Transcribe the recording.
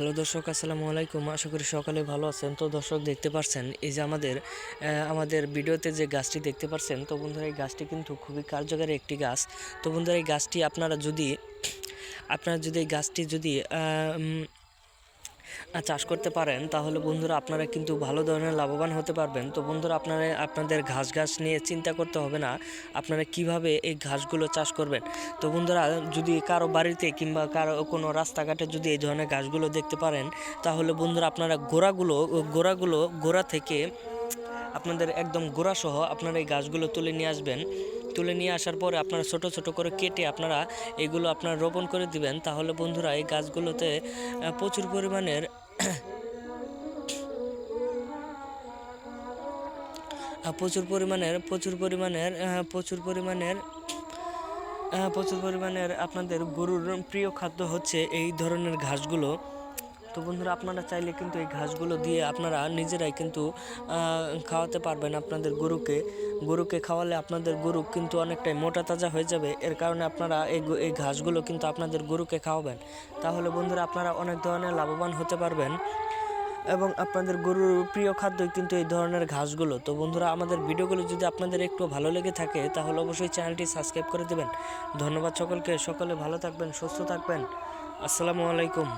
Hello দর্শক, আসসালামু আলাইকুম। আশা করি সকালে ভালো আছেন। তো দর্শক, দেখতে পাচ্ছেন এই যে আমাদের আমাদের ভিডিওতে যে গাছটি দেখতে পাচ্ছেন তো বন্ধুরা, এই গাছটি কিন্তু খুবই কার্যকারী একটি গাছ। তো বন্ধুরা, এই গাছটি আপনারা যদি আপনারা যদি এই গাছটি যদি চাষ করতে পারেন, তাহলে বন্ধুরা আপনারা কিন্তু ভালো ধরনের লাভবান হতে পারবেন। তো বন্ধুরা আপনারা, আপনাদের ঘাস ঘাস নিয়ে চিন্তা করতে হবে না, আপনারা কীভাবে এই ঘাসগুলো চাষ করবেন? তো বন্ধুরা, যদি কারও বাড়িতে কিংবা কারও কোনো রাস্তাঘাটে যদি এই ধরনের ঘাসগুলো দেখতে পারেন, তাহলে বন্ধুরা আপনারা গোড়াগুলো গোড়াগুলো গোড়া থেকে আপনাদের একদম গোড়াসহ আপনারা এই গাছগুলো তুলে নিয়ে আসবেন। তুলে নিয়ে আসার পরে আপনারা ছোট ছোট করে কেটে আপনারা এগুলো আপনারা রোপণ করে দিবেন, তাহলে বন্ধুরা এই গাছগুলোতে প্রচুর পরিমাণের প্রচুর পরিমাণের প্রচুর পরিমাণের প্রচুর পরিমাণের প্রচুর পরিমাণের আপনাদের গরুর প্রিয় খাদ্য হচ্ছে এই ধরনের ঘাসগুলো। তো বন্ধুরা, আপনারা চাইলে কিন্তু এই ঘাসগুলো দিয়ে আপনারা নিজেরাই কিন্তু খাওয়াতে পারবেন আপনাদের গরুকে। গরুকে খাওয়ালে আপনাদের গরু কিন্তু অনেকটাই মোটা তাজা হয়ে যাবে। এর কারণে আপনারা এই এই ঘাসগুলো কিন্তু আপনাদের গরুকে খাওয়াবেন। তাহলে বন্ধুরা, আপনারা অনেক ধরনের লাভবান হতে পারবেন। এবং আপনাদের গরুর প্রিয় খাদ্যই কিন্তু এই ধরনের ঘাসগুলো। তো বন্ধুরা, আমাদের ভিডিওগুলো যদি আপনাদের একটু ভালো লেগে থাকে, তাহলে অবশ্যই চ্যানেলটি সাবস্ক্রাইব করে দেবেন। ধন্যবাদ সকলকে। সকলে ভালো থাকবেন, সুস্থ থাকবেন। আসসালামু আলাইকুম।